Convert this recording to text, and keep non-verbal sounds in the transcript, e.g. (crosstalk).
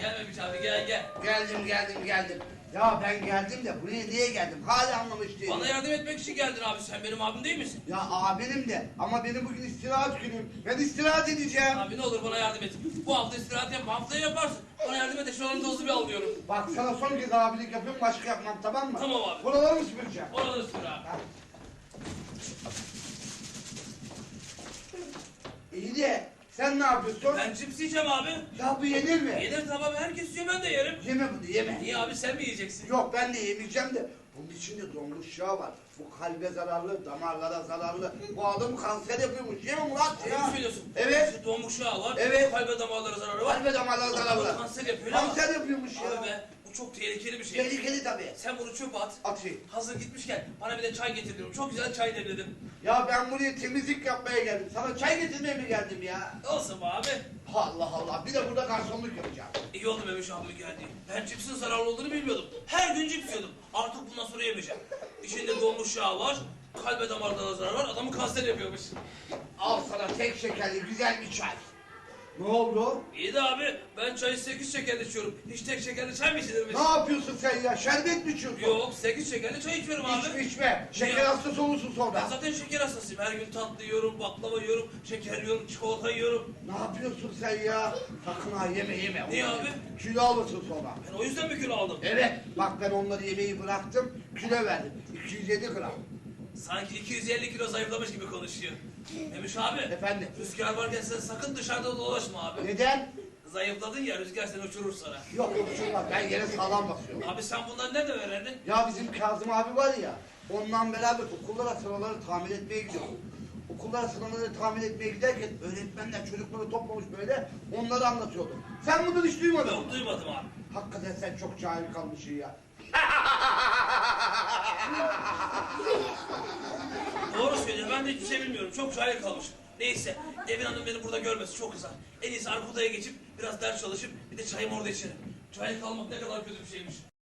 Gel Memiş abi gel gel. Geldim geldim geldim. Ya ben geldim de buraya niye geldim? Hala anlamış değilim. Bana yardım etmek için geldin abi. Sen benim abim değil misin? Ya abinim de ama benim bugün istirahat günüm. Ben istirahat edeceğim. Abi ne olur bana yardım et. Bu hafta istirahat yapma. Haftaya yaparsın. Bana yardım et de şu anda hızlı bir alıyorum. Bak sana son kez abilik yapıyorum başka yapmam tamam mı? Tamam abi. Buraları mı süpüreceğim? Oraları sür abi. İyi de sen ne yapıyorsun? Ben cips yiyeceğim abi. Ya bu yenir mi? Yenir tamam herkes yiyor ben de yerim. Yeme bunu yeme. Niye abi sen mi yiyeceksin? Yok ben de yemeyeceğim de bunun içinde donmuş yağ var. Bu kalbe zararlı, damarlara zararlı. Bu adam kanser yapıyormuş. Yeme Murat Ne ya. mi söylüyorsun? Evet. İşte donmuş yağ var. Evet. Kalbe damarlara zararı var. Kalbe damarlara zararlı. Kanser yapıyor. Kanser yapıyormuş Abi ya. be bu çok tehlikeli bir şey. Tehlikeli tabii. Sen bunu çöpe at. Atayım. Hazır gitmişken bana bir de çay getir diyorum. Çok güzel çay demledim. Ya ben buraya temizlik yapmaya geldim. Sana çay getirmeye mi geldim ya? Olsun be abi. Allah Allah. Bir de burada garsonluk yapacağım. İyi oldu Memiş abi geldi. Ben cipsin zararlı olduğunu bilmiyordum. Her gün cips yiyordum. Artık bundan sonra yemeyeceğim. İçinde donmuş yağ var. Kalbe damarlara zarar var. Adamı kanser yapıyormuş. Al sana tek şekerli güzel bir çay. Ne oldu? İyi de abi ben çayı 8 şekerli içiyorum. Hiç tek şekerli çay mı içilirmiş? Ne yapıyorsun sen ya? Şerbet mi içiyorsun? Yok 8 şekerli çay içiyorum abi. İçme içme. Şeker Niye? hastası olursun Ben sonra. zaten şeker hastasıyım. Her gün tatlı yiyorum, baklava yiyorum, şeker yiyorum, çikolata yiyorum. Ne yapıyorsun sen ya? Sakın ha yeme yeme. Niye Onları abi? Kilo alırsın sonra. Ben o yüzden mi kilo aldım? Evet. Bak ben onları yemeyi bıraktım. Kilo verdim. 207 gram. Sanki 250 kilo zayıflamış gibi konuşuyor. Memiş abi. Efendim? Rüzgar varken sen sakın dışarıda dolaşma abi. Neden? Zayıfladın ya rüzgar seni uçurur sana. Yok yok şunlar. Ben yere sağlam basıyorum. Abi sen bundan nerede öğrendin? Ya bizim Kazım abi var ya. Ondan beraber okullara sıraları tamir etmeye gidiyoruz. Okullara sıraları tamir etmeye giderken öğretmenler çocukları toplamış böyle onları anlatıyordu. Sen bunu hiç duymadın mı? Yok duymadım abi. Hakikaten sen çok cahil kalmışsın ya. (laughs) ben de hiçbir şey. Çok cahil kalmışım. Neyse Evin Hanım beni burada görmesi çok kızar. En iyisi arka geçip biraz ders çalışıp bir de çayımı orada içerim. Cahil kalmak ne kadar kötü bir şeymiş.